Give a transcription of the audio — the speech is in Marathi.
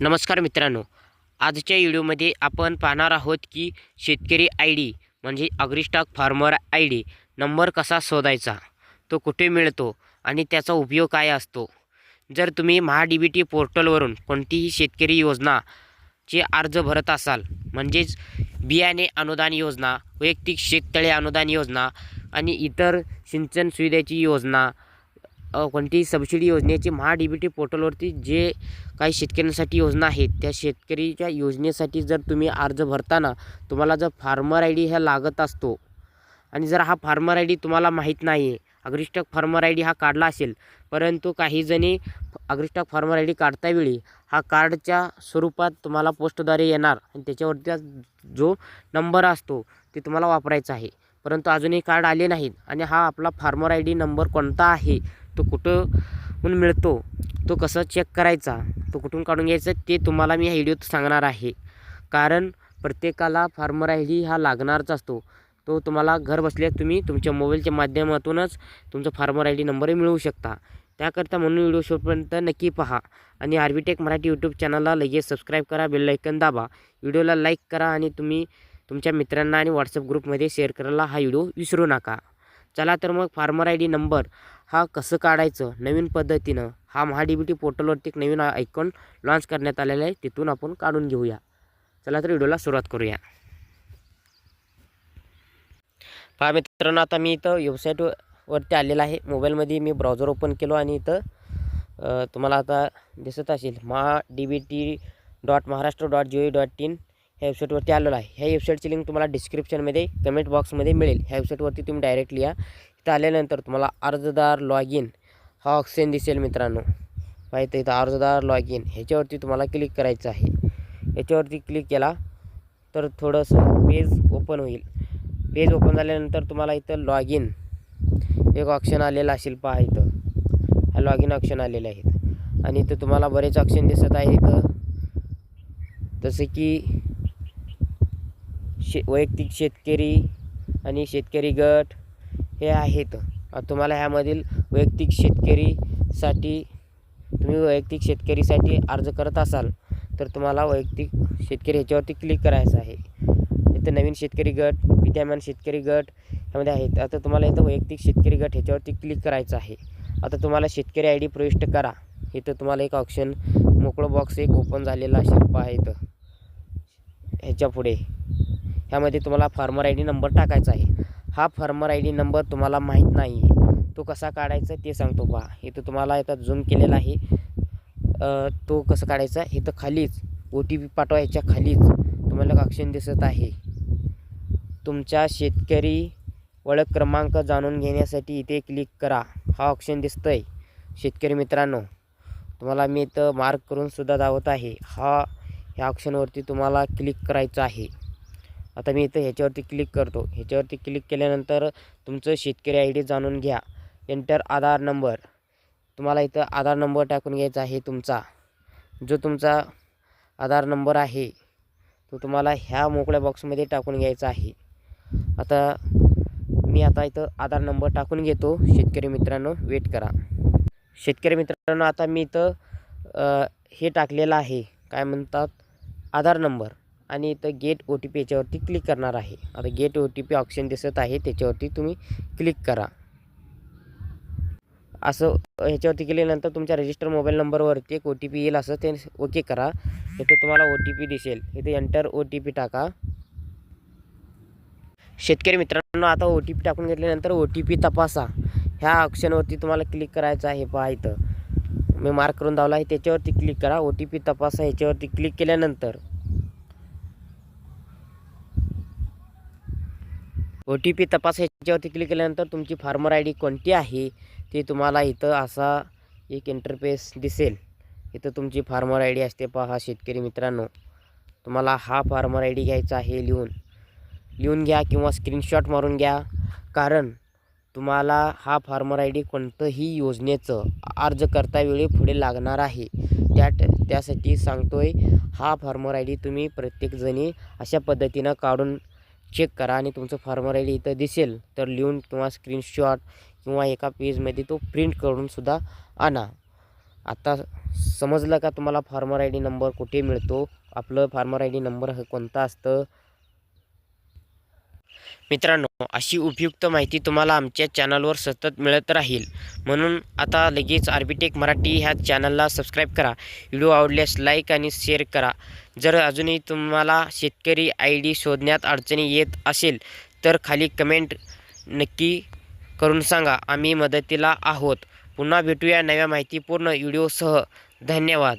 नमस्कार मित्रांनो आजच्या व्हिडिओमध्ये आपण पाहणार आहोत की शेतकरी आय डी म्हणजे AgriStack farmer I D number कसा शोधायचा? तो कुठे मिळतो आणि त्याचा उपयोग काय असतो? जर तुम्ही महा डी बी टी पोर्टलवरून कोणतीही शेतकरी योजनाचे अर्ज भरत असाल म्हणजेच बियाणे अनुदान योजना वैयक्तिक शेततळे अनुदान योजना आणि इतर सिंचन सुविधेची योजना कोणतीही सबसिडी योजनेची महा डी बी टी पोर्टलवरती जे काही शेतकऱ्यांसाठी योजना आहेत त्या शेतकरीच्या योजनेसाठी जर तुम्ही अर्ज भरताना तुम्हाला जर फार्मर आय डी ह्या लागत असतो आणि जर हा फार्मर आय डी तुम्हाला माहीत नाही आहे अग्रिष्टक फार्मर आय डी हा काढला असेल परंतु काही जणी फार्मर आय डी काढतावेळी हा कार्डच्या स्वरूपात तुम्हाला पोस्टद्वारे येणार आणि त्याच्यावरती जो नंबर असतो ते तुम्हाला वापरायचा आहे. परंतु अजूनही कार्ड आले नाहीत आणि हा आपला फार्मर आय डी नंबर कोणता आहे तो कुठं मिळतो तो कसं चेक करायचा तो कुठून काढून घ्यायचा ते तुम्हाला मी ह्या व्हिडिओत सांगणार आहे. कारण प्रत्येकाला फार्मर आय डी हा लागणारच असतो. तो तुम्हाला घर बसल्या तुम्ही तुमच्या मोबाईलच्या माध्यमातूनच तुमचा फार्मर आय डी नंबरही मिळवू शकता. त्याकरता म्हणून व्हिडिओ शेवटपर्यंत नक्की पहा. आणि आर्बिटेक मराठी यूट्यूब चॅनलला लगेच सबस्क्राईब करा बेल दाबा. व्हिडिओला लाईक करा आणि तुम्ही तुमच्या मित्रांना आणि व्हॉट्सअप ग्रुपमध्ये शेअर करायला हा व्हिडिओ विसरू नका. चला तर मग फार्मर आय डी नंबर हा कसं काढायचं? नवीन पद्धतीनं हा महा डी टी पोर्टलवरती एक नवीन आयकॉन लॉन्च करण्यात आलेला आहे. तिथून आपण काढून घेऊया. चला तर व्हिडिओला सुरुवात करूया. पहा मित्रांनो आता मी इथं वेबसाईटवरती आलेला आहे. मोबाईलमध्ये मी ब्राउझर ओपन केलो आणि इथं तुम्हाला आता दिसत असेल Maha D B T dot Maharashtra dot G O dot in ह्या वेबसाईटवरती आलेलो आहे. ह्या वेबसाईटची लिंक तुम्हाला डिस्क्रिप्शनमध्ये कमेंट बॉक्समध्ये मिळेल. ह्या वेबसाईटवरती तुम्ही डायरेक्टली या इथं आल्यानंतर तुम्हाला अर्जदार लॉग इन हा ऑप्शन दिसेल मित्रांनो. पाहिजे इथं अर्जदार लॉग इन ह्याच्यावरती तुम्हाला क्लिक करायचं आहे. याच्यावरती क्लिक केला तर थोडंसं पेज ओपन होईल. पेज ओपन झाल्यानंतर तुम्हाला इथं लॉग इन एक ऑप्शन आलेलं असेल पहा इथं. हा लॉग इन ऑप्शन आलेले आहेत. आणि इथं तुम्हाला बरेच ऑप्शन दिसत आहे इथं. जसं की शे वैयक्तिक शेतकरी आणि शेतकरी गट हे आहेत. तुम्हाला ह्यामधील वैयक्तिक शेतकरीसाठी तुम्ही वैयक्तिक शेतकरीसाठी अर्ज करत असाल तर तुम्हाला वैयक्तिक शेतकरी ह्याच्यावरती क्लिक करायचं आहे. इथं नवीन शेतकरी गट विद्यमान शेतकरी गट ह्यामध्ये आहेत. आता तुम्हाला इथं वैयक्तिक शेतकरी गट ह्याच्यावरती क्लिक करायचं आहे. आता तुम्हाला शेतकरी आय डी प्रविष्ट करा. इथं तुम्हाला एक ऑप्शन मोकळं बॉक्स एक ओपन झालेला शिल्प आहेत इथं. ह्याच्या पुढे. ह्यामध्ये तुम्हाला फार्मर आय डी नंबर टाकायचा आहे. हा फर्मर आय डी नंबर तुम्हाला माहीत नाही आहे तो कसा काढायचा ते सांगतो पहा इथं तुम्हाला इथं झूम केलेला आहे. तो कसं काढायचा? इथं खालीच. ओ टी पी पाठवायच्या खालीच. तुम्हाला ऑप्शन दिसत आहे. तुमच्या शेतकरी ओळख क्रमांक जाणून घेण्यासाठी इथे क्लिक करा. हा ऑप्शन दिसतोय. शेतकरी मित्रांनो तुम्हाला मी इथं मार्क करून सुद्धा दावत आहे. हा ह्या ऑप्शनवरती तुम्हाला क्लिक करायचं आहे. आता मी इथं ह्याच्यावरती क्लिक करतो. ह्याच्यावरती क्लिक केल्यानंतर तुमचं शेतकरी आय डी जाणून घ्या. एंटर आधार नंबर तुम्हाला इथं आधार नंबर टाकून घ्यायचा आहे तुमचा. जो तुमचा आधार नंबर आहे तो तुम्हाला ह्या मोकळ्या बॉक्समध्ये टाकून घ्यायचा आहे. आता मी आता इथं आधार नंबर टाकून घेतो. शेतकरी मित्रांनो वेट करा. शेतकरी मित्रांनो आता मी इथं हे टाकलेलं आहे. काय म्हणतात? आधार नंबर आणि इथं गेट ओ टी पी याच्यावरती क्लिक करणार आहे. आता get O T P option दिसत आहे त्याच्यावरती तुम्ही क्लिक करा. असं ह्याच्यावरती केल्यानंतर तुमच्या रजिस्टर मोबाईल नंबरवरती एक ओ टी पी येईल असं ते ओके करा. इथं तुम्हाला ओ टी पी दिसेल. इथे एंटर ओ टी पी टाका. शेतकरी मित्रांनो आता ओ टी पी टाकून घेतल्यानंतर ओ टी पी तपासा. ह्या ऑप्शनवरती तुम्हाला क्लिक करायचं आहे पहा इथं. मी मार्क करून दावला आहे त्याच्यावरती क्लिक करा. ओ टी पी तपासा ह्याच्यावरती क्लिक केल्यानंतर. ओ टी पी तपास ह्याच्यावरती क्लिक केल्यानंतर तुमची फार्मर आय डी कोणती आहे ते तुम्हाला इथं असा एक इंटरफेस दिसेल. इथं तुमची फार्मर आय डी असते पहा शेतकरी मित्रांनो. तुम्हाला हा फार्मर आय डी घ्यायचा आहे लिहून. लिहून घ्या किंवा स्क्रीनशॉट मारून घ्या. कारण तुम्हाला हा फार्मर आय डी कोणतंही योजनेचं अर्ज करतावेळी पुढे लागणार आहे. त्या त्यासाठी सांगतोय हा फार्मर आय डी तुम्ही प्रत्येकजणी अशा पद्धतीनं काढून चेक करा आणि तुमचं फार्मर आय डी इथं दिसेल तर लिहून किंवा स्क्रीनशॉट किंवा एका पेजमध्ये तो प्रिंट करूनसुद्धा आणा. आता समजलं का तुम्हाला फार्मर आय डी नंबर कुठे मिळतो? आपलं फार्मर आय डी नंबर कोणता असतं? मित्रांनो अशी उपयुक्त माहिती तुम्हाला आमच्या चॅनलवर सतत मिळत राहील. म्हणून आता लगेच आर्बिटेक मराठी ह्या चॅनलला सबस्क्राईब करा. व्हिडिओ आवडल्यास लाईक आणि शेअर करा. जर अजूनही तुम्हाला शेतकरी आय डी शोधण्यात अडचणी येत असेल तर खाली कमेंट नक्की करून सांगा. आम्ही मदतीला आहोत. पुन्हा भेटूया नव्या माहितीपूर्ण व्हिडिओसह. धन्यवाद.